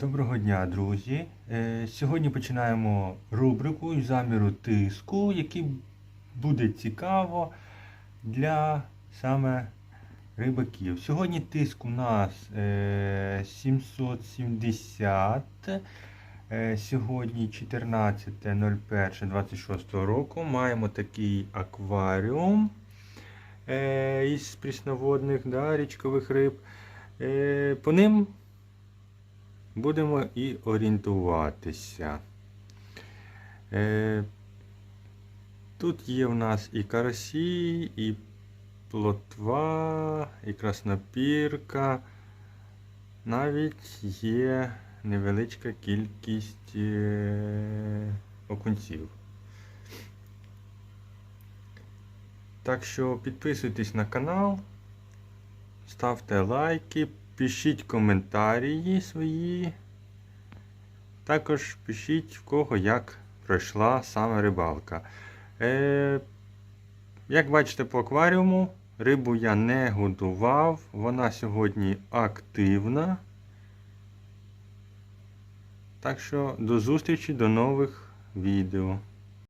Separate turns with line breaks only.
Доброго дня, друзі! Е, Сьогодні починаємо рубрику із заміру тиску, який буде цікаво для саме рибаків. Сьогодні тиск у нас е, 770. Е, Сьогодні 14.01.26 року. Маємо такий акваріум е, із прісноводних да, річкових риб. Е, По ним будемо і орієнтуватися. Е, Тут є в нас і карасі, і плотва, і краснопірка. Навіть є невеличка кількість е, окунців. Так що підписуйтесь на канал, ставте лайки, пишіть коментарі свої. Також пишіть в кого як пройшла саме рибалка. Е, як бачите по акваріуму, рибу я не годував, вона сьогодні активна. Так що до зустрічі, до нових відео.